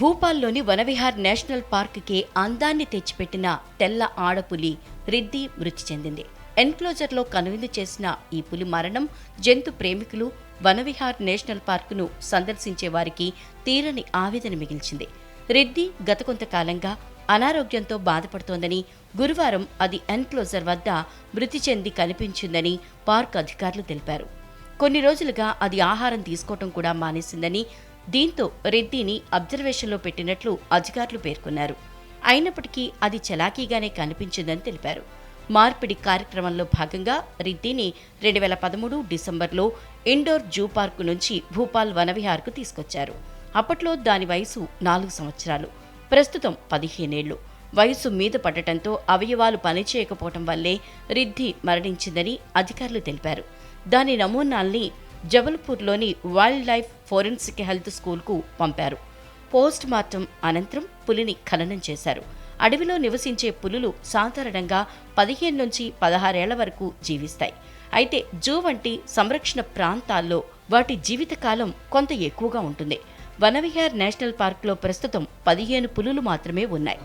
భూపాల్లోని Vanavihar national పార్క్కి అందాన్ని తెచ్చిపెట్టిన తెల్ల ఆడపులి రిద్ది మృతి చెందింది. ఎన్క్లోజర్లో కనువిందు చేసిన ఈ పులి మరణం జంతు ప్రేమికులు వనవిహార్ నేషనల్ పార్కును సందర్శించే వారికి తీరని ఆవేదన మిగిల్చింది. రెడ్డి గత కొంతకాలంగా అనారోగ్యంతో బాధపడుతోందని గురువారం అది ఎన్క్లోజర్ వద్ద మృతి చెంది కనిపించిందని పార్క్ అధికారులు తెలిపారు. కొన్ని రోజులుగా అది ఆహారం తీసుకోవటం కూడా మానేసిందని దీంతో రెడ్డిని అబ్జర్వేషన్లో పెట్టినట్లు అధికారులు పేర్కొన్నారు. అయినప్పటికీ అది చలాకీగానే కనిపించిందని తెలిపారు. మార్పిడి కార్యక్రమంలో భాగంగా రెడ్డిని రెండు వేల పదమూడు డిసెంబర్లో ఇండోర్ జూ పార్కు నుంచి భూపాల్ వనవిహార్కు తీసుకొచ్చారు. అప్పట్లో దాని వయసు నాలుగు సంవత్సరాలు. ప్రస్తుతం పదిహేనేళ్ళు వయసు మీద పడటంతో అవయవాలు పనిచేయకపోవటం వల్లే రిద్ధి మరణించిందని అధికారులు తెలిపారు. దాని నమూనాల్ని జబల్పూర్లోని వైల్డ్ లైఫ్ ఫోరెన్సిక్ హెల్త్ స్కూల్కు పంపారు. పోస్ట్ మార్టం అనంతరం పులిని ఖననం చేశారు. అడవిలో నివసించే పులులు సాధారణంగా పదిహేను నుంచి పదహారేళ్ళ వరకు జీవిస్తాయి. అయితే జూ వంటి సంరక్షణ ప్రాంతాల్లో వాటి జీవితకాలం కొంత ఎక్కువగా ఉంటుంది. వనవిహార్ నేషనల్ పార్క్లో ప్రస్తుతం పదిహేను పులులు మాత్రమే ఉన్నాయి.